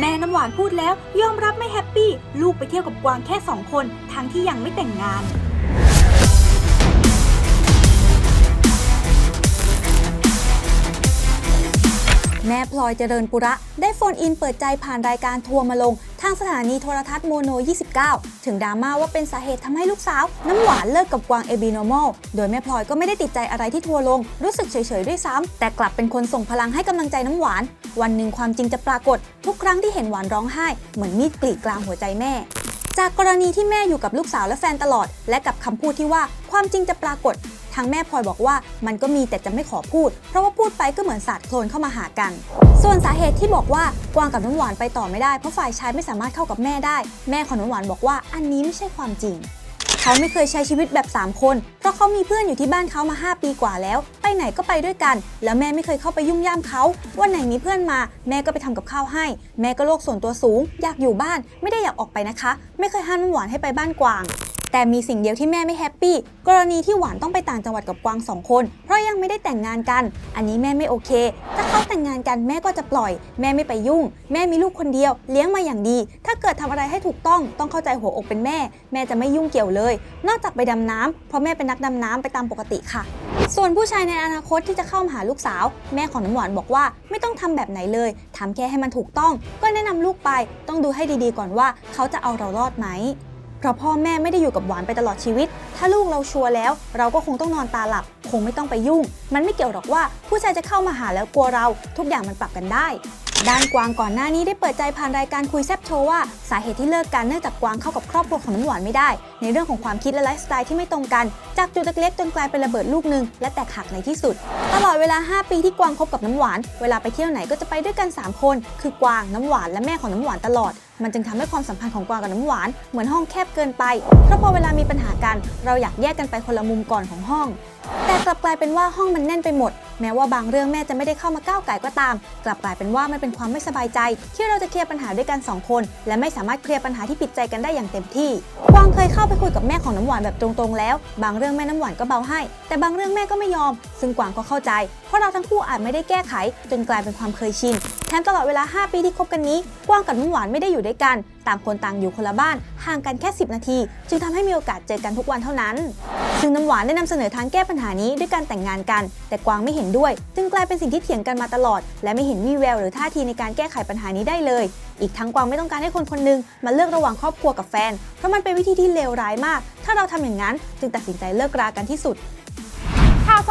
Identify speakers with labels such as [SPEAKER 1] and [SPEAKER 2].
[SPEAKER 1] แม่น้ำหวานพูดแล้วยอมรับไม่แฮปปี้ ลูกไปเที่ยวกับกวางแค่สองคนทั้งที่ยังไม่แต่งงาน แม่พลอยเจริญปุระ ได้โฟนอินเปิดใจผ่านรายการทัวร์มาลง ทางสถานีโทรทัศน์โมโน 29 ถึงดราม่าว่าเป็นสาเหตุทำให้ลูกสาว น้ำหวานเลิกกับกวางเอบีโนมอลโดยแม่พลอยก็ไม่ได้ติดใจอะไรที่ทัวร์ลง รู้สึกเฉยๆด้วยซ้ำแต่กลับเป็นคนส่งพลังให้กำลังใจน้ำหวาน วันหนึ่งความจริงจะปรากฏ ทุกครั้งที่เห็นหวานร้องไห้ เหมือนมีดกรีดกลางหัวใจแม่ จากกรณีที่แม่อยู่กับลูกสาวและแฟนตลอด และกับคำพูดที่ว่าความจริงจะปรากฏ ทางแม่พลอยบอกว่ามันก็มีแต่จะไม่ขอพูด เพราะว่าพูดไปก็เหมือนสาดโคลนเข้ามาหากัน ส่วนสาเหตุที่บอกว่ากวางกับน้ำหวานไปต่อไม่ได้เพราะฝ่ายชายไม่สามารถเข้ากับแม่ได้ แม่ของน้ำหวานบอกว่าอันนี้ไม่ใช่ความจริง เขาไม่เคยใช้ชีวิตแบบ 3 คน เพราะเขามีเพื่อนอยู่ที่บ้านเขามา 5 ปีกว่าแล้ว ไปไหนก็ไปด้วยกัน แล้วแม่ไม่เคยเข้าไปยุ่งย่ามเขา วันไหนมีเพื่อนมา แม่ก็ไปทำกับข้าวให้ แม่ก็โลกส่วนตัวสูง อยากอยู่บ้าน ไม่ได้อยากออกไปนะคะ ไม่เคยห้ามน้ำหวานให้ไปบ้านกวาง แต่มีสิ่งเดียวที่แม่ไม่แฮปปี้กรณีที่หวานต้องไปต่างจังหวัดกับกวางสองคน เพราะยังไม่ได้แต่งงานกัน อันนี้แม่ไม่โอเค ถ้าเขาแต่งงานกันแม่ก็จะปล่อย แม่ไม่ไปยุ่ง แม่มีลูกคนเดียว เลี้ยงมาอย่างดี ถ้าเกิดทำอะไรให้ถูกต้องต้องเข้าใจหัวอกเป็นแม่ แม่จะไม่ยุ่งเกี่ยวเลย นอกจากไปดำน้ำเพราะแม่เป็นนักดำน้ำไปตามปกติค่ะ ส่วนผู้ชายในอนาคตที่จะเข้ามาหาลูกสาว แม่ของน้ำหวานบอกว่าไม่ต้องทำแบบไหนเลยทำแค่ให้มันถูกต้อง ก็แนะนำลูกไปต้องดูให้ดีๆก่อนว่า เขาจะเอาเรารอดไหม ราะพ่อแม่ไม่ได้อยู่กับหวานไปตลอดชีวิต ถ้าลูกเราชัวร์แล้ว เราก็คงต้องนอนตาหลับ คงไม่ต้องไปยุ่ง มันไม่เกี่ยวหรอกว่าผู้ชายจะเข้ามาหาแล้วกลัวเรา ทุกอย่างมันปรับกันได้ ด้านกวางก่อนหน้านี้ได้เปิดใจผ่านรายการคุยแซบโชว์ว่าสาเหตุที่เลิกกันเนื่องจากกวางเข้ากับครอบครัวของน้ำหวานไม่ได้ ในเรื่องของความคิดและไลฟ์สไตล์ที่ไม่ตรงกัน จากจุดเล็กๆจนกลายเป็นระเบิดลูกหนึ่งและแตกหักในที่สุด ตลอดเวลา 5 ปีที่กวางคบกับน้ำหวาน เวลาไปเที่ยวไหนก็จะไปด้วยกัน 3 คน คือกวางน้ำหวานและแม่ของน้ำหวานตลอดมันจึงทำให้ความสัมพันธ์ของกวางกับน้ำหวานเหมือนห้องแคบเกินไป เพราะพอเวลามีปัญหากัน เราอยากแยกกันไปคนละมุมก่อนของห้อง แต่กลับกลายเป็นว่าห้องมันแน่นไปหมด แม้ว่าบางเรื่องแม่จะไม่ได้เข้ามาก้าวไก่ก็ตาม กลับกลายเป็นว่ามันเป็นความไม่สบายใจ ที่เราจะเคลียร์ปัญหาด้วยกันสองคน และไม่สามารถเคลียร์ปัญหาที่ผิดใจกันได้อย่างเต็มที่กวางเคยเข้าไปคุยกับแม่ของน้ำหวานแบบตรงๆแล้ว บางเรื่องแม่น้ำหวานก็เบาให้ แต่บางเรื่องแม่ก็ไม่ยอม ซึ่งกวางก็เข้าใจ เพราะเราทั้งคู่อาจไม่ได้แก้ไข จนกลายเป็นความเคยชินแถมตลอดเวลา 5 ปีที่คบกันนี้กวางกับน้ำหวานไม่ได้อยู่ด้วยกัน ต่างคนต่างอยู่คนละบ้านห่างกันแค่ 10 นาที จึงทำให้มีโอกาสเจอกันทุกวันเท่านั้นซึ่งน้ำหวานได้นำเสนอทางแก้ปัญหานี้ด้วยการแต่งงานกัน แต่กวางไม่เห็นด้วย จึงกลายเป็นสิ่งที่เถียงกันมาตลอด และไม่เห็นวี่แววหรือท่าทีในการแก้ไขปัญหานี้ได้เลย อีกทั้งกวางไม่ต้องการให้คนคนหนึงมาเลือกระหว่างครอบครัวกับแฟน เพราะมันเป็นวิธีที่เลวร้ายมาก ถ้าเราทำอย่างนั้น จึงตัดสินใจเลิกรากันที่สุด